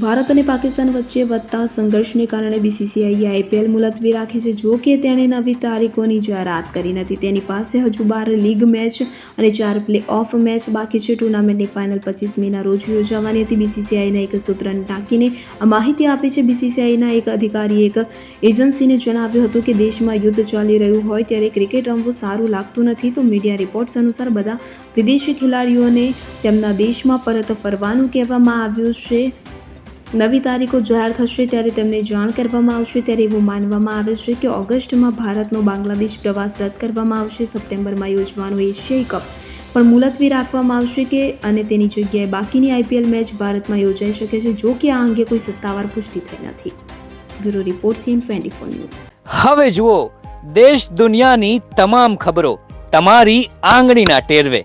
ભારત અને પાકિસ્તાન વચ્ચે વધતા સંઘર્ષને કારણે બીસીસીઆઈએ આઈપીએલ મુલતવી રાખી છે. જો કે તેણે નવી તારીખોની જાહેરાત કરી નથી. તેની પાસે હજુ બાર લીગ મેચ અને ચાર પ્લે ઓફ મેચ બાકી છે. ટુર્નામેન્ટની ફાઇનલ પચીસ મેના રોજ યોજાવાની હતી. બીસીસીઆઈના એક સૂત્રને ટાંકીને આ માહિતી આપી છે. બીસીસીઆઈના એક અધિકારીએ એક એજન્સીને જણાવ્યું હતું કે દેશમાં યુદ્ધ ચાલી રહ્યું હોય ત્યારે ક્રિકેટ રમવું સારું લાગતું નથી. તો મીડિયા રિપોર્ટ્સ અનુસાર બધા વિદેશી ખેલાડીઓને તેમના દેશમાં પરત ફરવાનું કહેવામાં આવ્યું છે. નવી તારીખો જાહેર થશે ત્યારે તેમને જાણ કરવામાં આવશે. ત્યારે એવું માનવામાં આવે છે કે ઓગસ્ટમાં ભારતનો બાંગ્લાદેશ પ્રવાસ રદ કરવામાં આવશે. સપ્ટેમ્બરમાં યોજવાનો એશિયાઈ કપ પણ મુલતવી રાખવામાં આવશે કે અને તેની જગ્યાએ બાકીની આઈપીએલ મેચ ભારતમાં યોજાઈ શકે છે, જો કે આ અંગે કોઈ સત્તાવાર પુષ્ટિ થઈ નથી. Bureau report CN twenty four news. હવે જુઓ, દેશ દુનિયાની તમામ ખબરો તમારી આંગળીના ટેરવે.